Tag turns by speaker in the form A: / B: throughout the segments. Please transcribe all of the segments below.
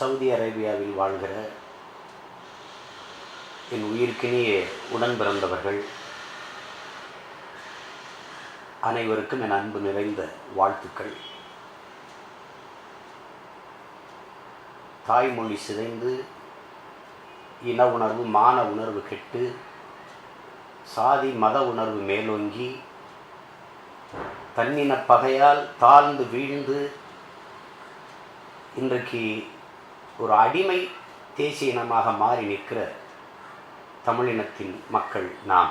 A: Saudi அரேபியாவில் வாழ்கிற என் உயிர்க்கினிய உடன் பிறந்தவர்கள் அனைவருக்கும் என் அன்பு நிறைந்த வாழ்த்துக்கள். தாய்மொழி சிதைந்து இன உணர்வு மான உணர்வு கெட்டு சாதி மத உணர்வு மேலோங்கி தன்னின பகையால் தாழ்ந்து வீழ்ந்து இன்றைக்கு ஒரு அடிமை தேசிய இனமாக மாறி நிற்கிற தமிழினத்தின் மக்கள் நாம்.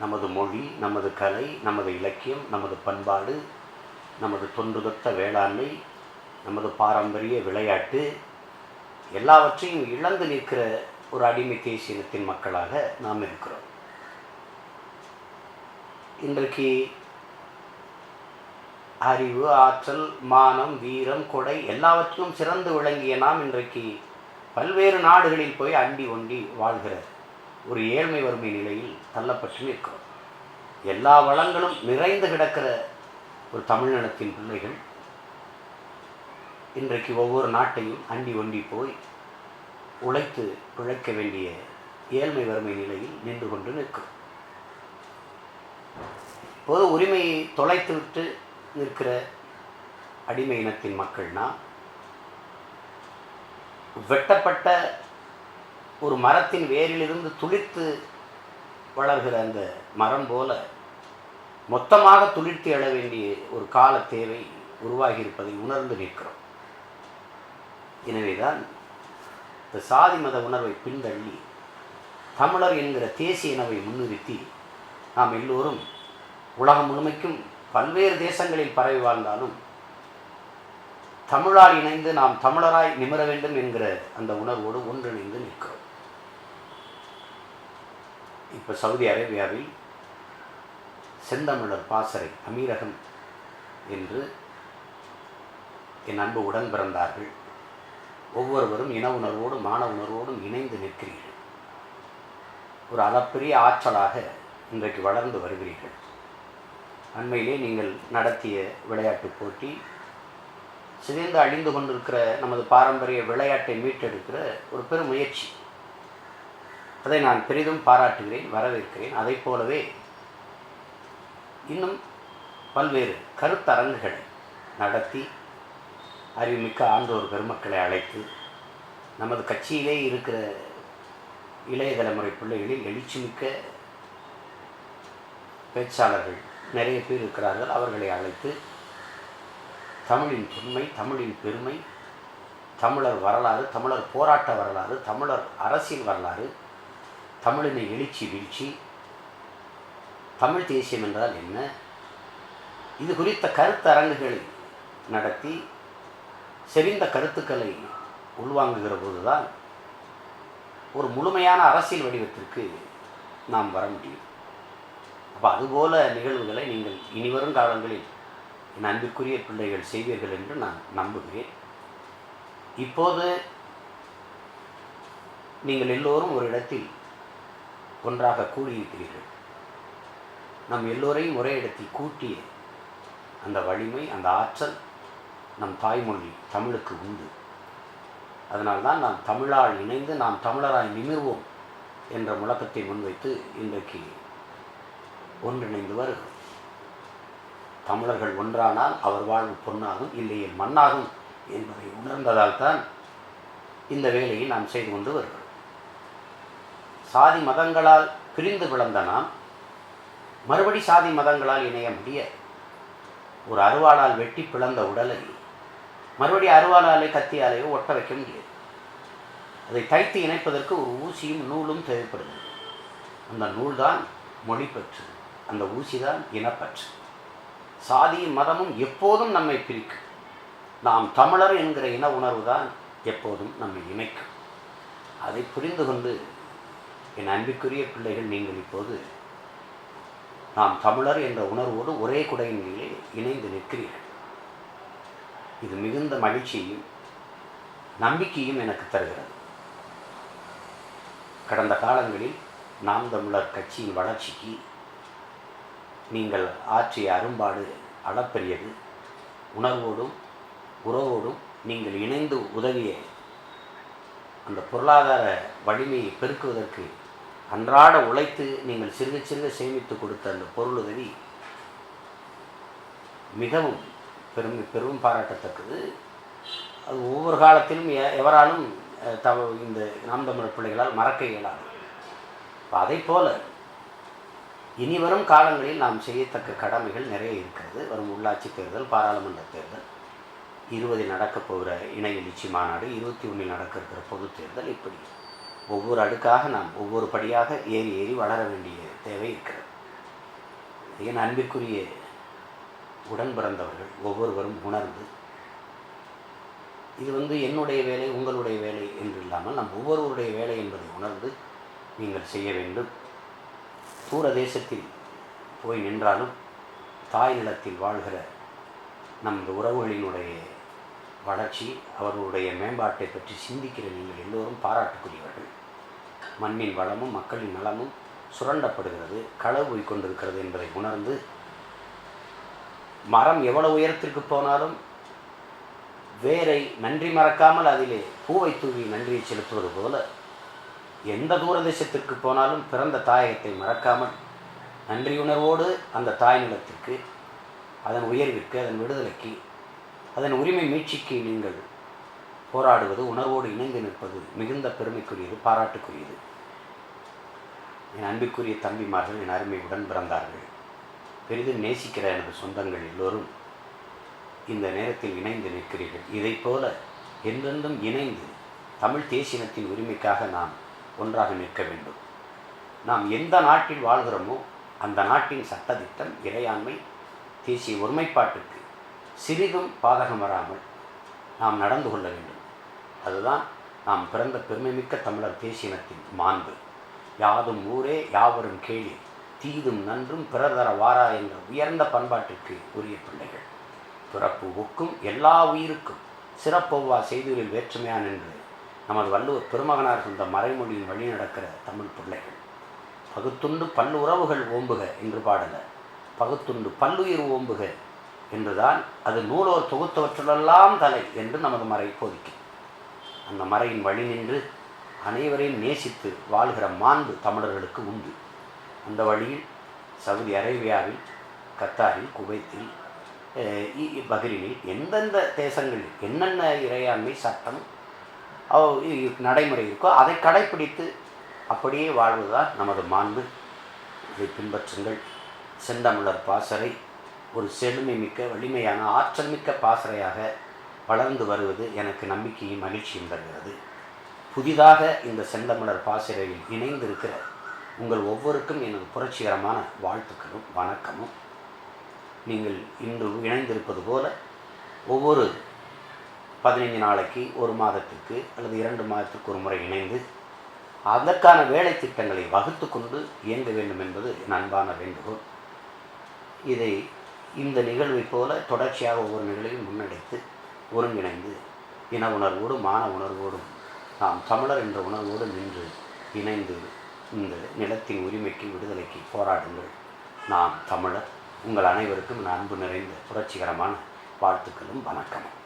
A: நமது மொழி நமது கலை நமது இலக்கியம் நமது பண்பாடு நமது தொன்றுதொத்த வேளாண்மை நமது பாரம்பரிய விளையாட்டு எல்லாவற்றையும் இழந்து நிற்கிற ஒரு அடிமை தேசிய இனத்தின் மக்களாக நாம் இருக்கிறோம். இன்றைக்கு அறிவு ஆற்றல் மானம் வீரம் கொடை எல்லாவற்றிலும் சிறந்து விளங்கிய நாம் இன்றைக்கு பல்வேறு நாடுகளில் போய் அண்டி ஒண்டி வாழ்கிறார். ஒரு ஏழ்மை வறுமை நிலையில் தள்ளப்பட்டு நிற்கிறோம் எல்லா வளங்களும் நிறைந்து கிடக்கிற ஒரு தமிழினத்தின் பிள்ளைகள். இன்றைக்கு ஒவ்வொரு நாட்டையும் அண்டி ஒண்டி போய் உழைத்து பிழைக்க வேண்டிய ஏழ்மை வறுமை நிலையில் நின்று கொண்டு நிற்கும் இப்போது உரிமையை தொலைத்துவிட்டு நிற்கிற அடிமை இனத்தின் மக்கள்னா வெட்டப்பட்ட ஒரு மரத்தின் வேரிலிருந்து துளிர்த்து வளர்கிற அந்த மரம் போல மொத்தமாக துளிர்த்து எழ வேண்டிய ஒரு கால தேவை உருவாகி இருப்பதை உணர்ந்து நிற்கிறோம். எனவேதான் இந்த சாதி மத உணர்வை பின்தள்ளி தமிழர் என்கிற தேசிய இனவை முன்னிறுத்தி நாம் எல்லோரும் உலகம் முழுமைக்கும் பல்வேறு தேசங்களில் பரவி வாழ்ந்தாலும் தமிழால் இணைந்து நாம் தமிழராய் நிமிர வேண்டும் என்கிற அந்த உணர்வோடு ஒன்றிணைந்து நிற்கிறோம். இப்போ சவுதி அரேபியாவில் செந்தமிழர் பாசறை அமீரகம் என்று என் அன்பு உடன் பிறந்தார்கள் ஒவ்வொருவரும் இன உணர்வோடும் மான உணர்வோடும் இணைந்து நிற்கிறீர்கள். ஒரு அளப்பெரிய ஆற்றலாக இன்றைக்கு வளர்ந்து வருகிறீர்கள். அண்மையிலே நீங்கள் நடத்திய விளையாட்டு போட்டி சிதைந்து அழிந்து கொண்டிருக்கிற நமது பாரம்பரிய விளையாட்டை மீட்டெடுக்கிற ஒரு பெரும் முயற்சி. அதை நான் பெரிதும் பாராட்டுகிறேன் வரவேற்கிறேன். அதை போலவே இன்னும் பல்வேறு கருத்தரங்குகளை நடத்தி அறிவுமிக்க ஆண்டோர் பெருமக்களை அழைத்து நமது கட்சியிலே இருக்கிற இளைய தலைமுறை பிள்ளைகளில் எழுச்சிமிக்க பேச்சாளர்கள் நிறைய பேர் இருக்கிறார்கள். அவர்களை அழைத்து தமிழின் தொன்மை தமிழின் பெருமை தமிழர் வரலாறு தமிழர் போராட்ட வரலாறு தமிழர் அரசியல் வரலாறு தமிழினை எழுச்சி வீழ்ச்சி தமிழ் தேசியம் என்றால் என்ன? இது குறித்த கருத்தரங்குகளை நடத்தி செறிந்த கருத்துக்களை உள்வாங்குகிற போதுதான் ஒரு முழுமையான அரசியல் வடிவத்திற்கு நாம் வர முடியும். அப்போ அதுபோல நிகழ்வுகளை நீங்கள் இனிவரும் காலங்களில் என் அன்பிற்குரிய பிள்ளைகள் செய்வீர்கள் என்று நான் நம்புகிறேன். இப்போது நீங்கள் எல்லோரும் ஒரு இடத்தில் ஒன்றாக கூடியிருக்கிறீர்கள். நம் எல்லோரையும் ஒரே இடத்தில் கூட்டிய அந்த வலிமை அந்த ஆற்றல் நம் தாய்மொழி தமிழுக்கு உண்டு. அதனால்தான் நாம் தமிழால் இணைந்து நாம் தமிழராய் நிமிர்வோம் என்ற முழக்கத்தை முன்வைத்து இன்றைக்கு ஒன்றிணைந்து வருகிறோம் தமிழர்கள் ஒன்றானால் அவர் வாழ்வு பொன்னாகும் இல்லையே மண்ணாகும் என்பதை உணர்ந்ததால் தான் இந்த வேலையை நாம் செய்து கொண்டு வருகிறோம். சாதி மதங்களால் பிரிந்து விளந்த நாம் மறுபடி சாதி மதங்களால் இணைய முடியாது. ஒரு அருவாளால் வெட்டி பிளந்த உடலை மறுபடி அருவாளாலே கத்தியாலேயோ ஒட்ட வைக்க முடியாது. அதை தைத்து இணைப்பதற்கு ஒரு ஊசியும் நூலும் தேவைப்படுகிறது. அந்த நூல்தான் மொழி பெற்றது. அந்த ஊசி தான் இனப்பற்று. சாதியும் மதமும் எப்போதும் நம்மை பிரிக்கும். நாம் தமிழர் என்கிற இன உணர்வு தான் எப்போதும் நம்மை இணைக்கும். அதை புரிந்து கொண்டு என் அன்பிற்குரிய பிள்ளைகள் நீங்கள் இப்போது நாம் தமிழர் என்ற உணர்வோடு ஒரே குடையின் இணைந்து நிற்கிறீர்கள். இது மிகுந்த மகிழ்ச்சியையும் நம்பிக்கையும் எனக்கு தருகிறது. கடந்த காலங்களில் நாம் தமிழர் கட்சியின் வளர்ச்சிக்கு நீங்கள் ஆற்றிய அரும்பாடு அளப்பெரியது. உணர்வோடும் உறவோடும் நீங்கள் இணைந்து உதவிய அந்த பொருளாதார வலிமையை பெருக்குவதற்கு அன்றாட உழைத்து நீங்கள் சிறுக சிறுக சேமித்து கொடுத்த அந்த பொருளுதவி மிகவும் பெரும் பெரும் பாராட்டத்தக்கது. அது ஒவ்வொரு காலத்திலும் எ- எவராலும் தவ இந்த நாம் தமிழர் பிள்ளைகளால் மறக்க இயலாது. இப்போ அதை போல இனி வரும் காலங்களில் நாம் செய்யத்தக்க கடமைகள் நிறைய இருக்கிறது. வரும் உள்ளாட்சி தேர்தல் பாராளுமன்ற தேர்தல். இருபதில் நடக்கப் போகிற இணை எழுச்சி மாநாடு இருபத்தி ஒன்றில் நடக்க இருக்கிற பொது தேர்தல் இப்படி. ஒவ்வொரு அடுக்காக நாம் ஒவ்வொரு படியாக ஏறி ஏறி வளர வேண்டிய தேவை இருக்கிறது. என் அன்பிற்குரிய உடன் பிறந்தவர்கள் ஒவ்வொருவரும் உணர்ந்து இது வந்து என்னுடைய வேலை உங்களுடைய வேலை என்று இல்லாமல் நம் ஒவ்வொருவருடைய வேலை என்பதை உணர்ந்து நீங்கள் செய்ய வேண்டும். தூர தேசத்தில் போய் நின்றாலும் தாய் நிலத்தில் வாழ்கிற நமது உறவுகளினுடைய வளர்ச்சி அவர்களுடைய மேம்பாட்டை பற்றி சிந்திக்கிற நீங்கள் எல்லோரும் பாராட்டுக்குரியவர்கள். மண்ணின் வளமும் மக்களின் நலமும் சுரண்டப்படுகிறது களவு போய் கொண்டிருக்கிறது என்பதை உணர்ந்து மரம் எவ்வளவு உயரத்திற்கு போனாலும் வேரை நன்றி மறக்காமல் அதிலே பூவை தூவி நன்றியை செலுத்துவது போல எந்த தூரதேசத்திற்கு போனாலும் பிறந்த தாயகத்தை மறக்காமல் நன்றியுணர்வோடு அந்த தாய் நிலத்திற்கு அதன் உயர்விற்கு அதன் விடுதலைக்கு அதன் உரிமை மீட்சிக்கு நீங்கள் போராடுவது உணர்வோடு இணைந்து நிற்பது மிகுந்த பெருமைக்குரியது பாராட்டுக்குரியது. என் அன்பிற்குரிய தம்பிமார்கள் என் அருமை உடன் பிறந்தார்கள். பெரிதும் நேசிக்கிற எனது சொந்தங்கள் எல்லோரும் இந்த நேரத்தில் இணைந்து நிற்கிறீர்கள். இதைப் போல என்றென்றும் இணைந்து தமிழ் தேசினத்தின் உரிமைக்காக நாம் ஒன்றாக நிற்க வேண்டும். நாம் எந்த நாட்டில் வாழ்கிறோமோ அந்த நாட்டின் சட்டத்திட்டம் இறையாண்மை தேசிய ஒருமைப்பாட்டுக்கு சிறிதும் பாதகம் வராமல் நாம் நடந்து கொள்ள வேண்டும். அதுதான் நாம் பிறந்த பெருமைமிக்க தமிழர் தேசியனத்தின் மாண்பு. யாதும் ஊரே யாவரும் கேளி தீதும் நன்றும் பிறர் தர வாரா என்ற உயர்ந்த பண்பாட்டிற்கு உரிய பிள்ளைகள். பிறப்பு ஒக்கும் எல்லா உயிருக்கும் சிறப்பொவ்வா செய்திகளில் வேற்றுமையான் என்று நமது வள்ளுவர் பெருமகனார் சொந்த மறைமொழியின் வழி நடக்கிற தமிழ் பிள்ளைகள். பகுத்துண்டு பல்லு உறவுகள் ஓம்புக என்று பாடல. பகுத்துண்டு பல்லுயிர் ஓம்புக என்றுதான் அது நூலோர் தொகுத்தவற்றிலெல்லாம் தலை என்று நமது மறை போதிக்கும். அந்த மறையின் வழி நின்று அனைவரையும் நேசித்து வாழ்கிற மாண்பு தமிழர்களுக்கு உண்டு. அந்த வழியில் சவுதி அரேபியாவில் கத்தாரில் குவைத்தில் அஹ், இ- எந்தெந்த தேசங்களில் என்னென்ன இறையாண்மை சட்டம் நடைமுறை இருக்கோ அதை கடைப்பிடித்து அப்படியே வாழ்வதுதான் நமது மாண்பு. இதை பின்பற்றுங்கள். செந்தமிழர் பாசறை ஒரு செழுமை மிக்க வலிமையான ஆற்றல் மிக்க பாசறையாக வளர்ந்து வருவது எனக்கு நம்பிக்கையும் மகிழ்ச்சியும் தருகிறது. புதிதாக இந்த செந்தமிழர் பாசறையில் இணைந்திருக்கிற உங்கள் ஒவ்வொருக்கும் எனது புரட்சிகரமான வாழ்த்துக்களும் வணக்கமும். நீங்கள் இன்று இணைந்திருப்பது போல ஒவ்வொரு பதினைஞ்சு நாளைக்கு ஒரு மாதத்துக்கு அல்லது இரண்டு மாதத்துக்கு ஒரு முறை இணைந்து அதற்கான வேலை திட்டங்களை வகுத்து கொண்டு இயங்க வேண்டும் என்பது அன்பான வேண்டுகோள். இதை இந்த நிகழ்வைப் போல தொடர்ச்சியாக ஒவ்வொரு நிகழ்வையும் முன்னெடுத்து ஒருங்கிணைந்து இன உணர்வோடும் மான உணர்வோடும் நாம் தமிழர் என்ற உணர்வோடு நின்று இணைந்து இந்த நிலத்தின் உரிமைக்கு விடுதலைக்கு போராடுங்கள். நாம் தமிழர். உங்கள் அனைவருக்கும் அன்பு நிறைந்த புரட்சிகரமான வாழ்த்துக்களும் வணக்கமும்.